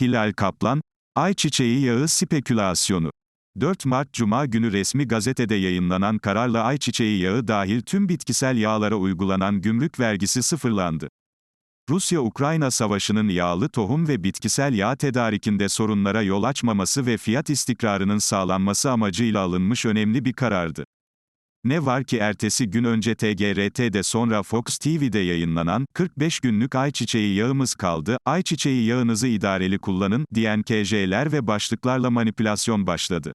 Hilal Kaplan, Ayçiçeği yağı spekülasyonu. 4 Mart Cuma günü resmi gazetede yayınlanan kararla ayçiçeği yağı dahil tüm bitkisel yağlara uygulanan gümrük vergisi sıfırlandı. Rusya-Ukrayna savaşının yağlı tohum ve bitkisel yağ tedarikinde sorunlara yol açmaması ve fiyat istikrarının sağlanması amacıyla alınmış önemli bir karardı. Ne var ki ertesi gün önce TGRT'de sonra Fox TV'de yayınlanan 45 günlük ayçiçeği yağımız kaldı, ayçiçeği yağınızı idareli kullanın diyen KJ'ler ve başlıklarla manipülasyon başladı.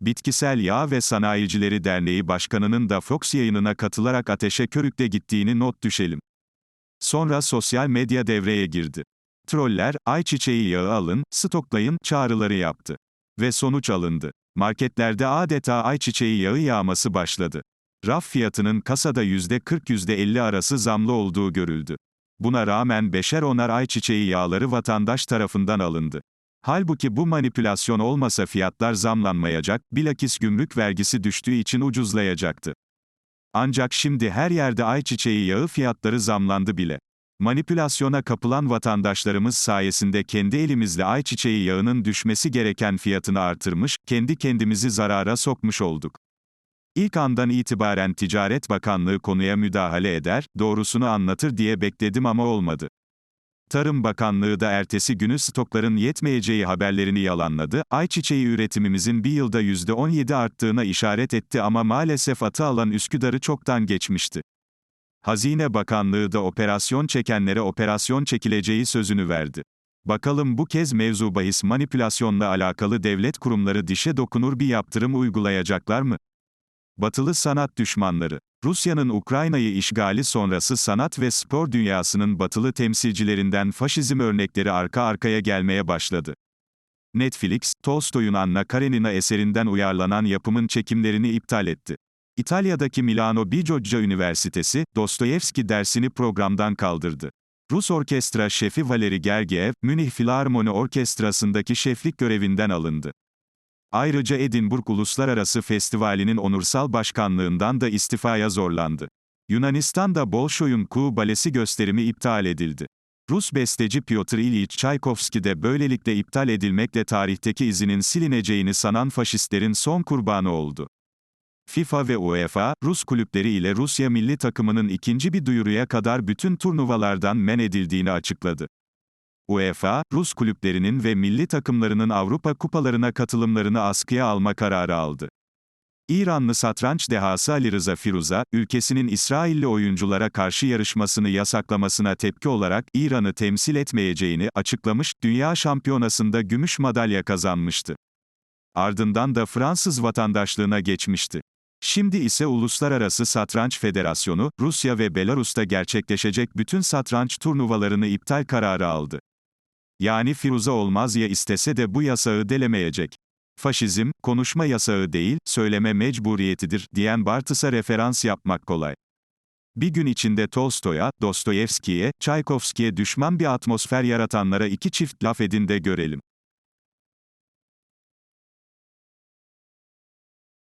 Bitkisel Yağ ve Sanayicileri Derneği Başkanı'nın da Fox yayınına katılarak ateşe körükle gittiğini not düşelim. Sonra sosyal medya devreye girdi. Troller, ayçiçeği yağı alın, stoklayın çağrıları yaptı. Ve sonuç alındı. Marketlerde adeta ayçiçeği yağı yağması başladı. Raf fiyatının kasada %40-%50 arası zamlı olduğu görüldü. Buna rağmen beşer onar ayçiçeği yağları vatandaş tarafından alındı. Halbuki bu manipülasyon olmasa fiyatlar zamlanmayacak, bilakis gümrük vergisi düştüğü için ucuzlayacaktı. Ancak şimdi her yerde ayçiçeği yağı fiyatları zamlandı bile. Manipülasyona kapılan vatandaşlarımız sayesinde kendi elimizle ayçiçeği yağının düşmesi gereken fiyatını artırmış, kendi kendimizi zarara sokmuş olduk. İlk andan itibaren Ticaret Bakanlığı konuya müdahale eder, doğrusunu anlatır diye bekledim ama olmadı. Tarım Bakanlığı da ertesi günü stokların yetmeyeceği haberlerini yalanladı, ayçiçeği üretimimizin bir yılda %17 arttığına işaret etti ama maalesef atı alan Üsküdar'ı çoktan geçmişti. Hazine Bakanlığı da operasyon çekenlere operasyon çekileceği sözünü verdi. Bakalım bu kez mevzu bahis manipülasyonla alakalı devlet kurumları dişe dokunur bir yaptırım uygulayacaklar mı? Batılı sanat düşmanları. Rusya'nın Ukrayna'yı işgali sonrası sanat ve spor dünyasının batılı temsilcilerinden faşizm örnekleri arka arkaya gelmeye başladı. Netflix, Tolstoy'un Anna Karenina eserinden uyarlanan yapımın çekimlerini iptal etti. İtalya'daki Milano Bicocca Üniversitesi, Dostoyevski dersini programdan kaldırdı. Rus orkestra şefi Valeri Gergiev, Münih Filarmoni Orkestrası'ndaki şeflik görevinden alındı. Ayrıca Edinburgh Uluslararası Festivali'nin onursal başkanlığından da istifaya zorlandı. Yunanistan'da Bolşoy'un Kuğu Balesi gösterimi iptal edildi. Rus besteci Pyotr İlyich Çaykovski de böylelikle iptal edilmekle tarihteki izinin silineceğini sanan faşistlerin son kurbanı oldu. FIFA ve UEFA, Rus kulüpleri ile Rusya milli takımının ikinci bir duyuruya kadar bütün turnuvalardan men edildiğini açıkladı. UEFA, Rus kulüplerinin ve milli takımlarının Avrupa kupalarına katılımlarını askıya alma kararı aldı. İranlı satranç dehası Ali Rıza Firuza, ülkesinin İsrailli oyunculara karşı yarışmasını yasaklamasına tepki olarak İran'ı temsil etmeyeceğini açıklamış, dünya şampiyonasında gümüş madalya kazanmıştı. Ardından da Fransız vatandaşlığına geçmişti. Şimdi ise Uluslararası Satranç Federasyonu, Rusya ve Belarus'ta gerçekleşecek bütün satranç turnuvalarını iptal kararı aldı. Yani Firuza olmaz ya istese de bu yasağı delemeyecek. Faşizm, konuşma yasağı değil, söyleme mecburiyetidir, diyen Bartıs'a referans yapmak kolay. Bir gün içinde Tolstoy'a, Dostoyevski'ye, Çaykovski'ye düşman bir atmosfer yaratanlara iki çift laf edin de görelim.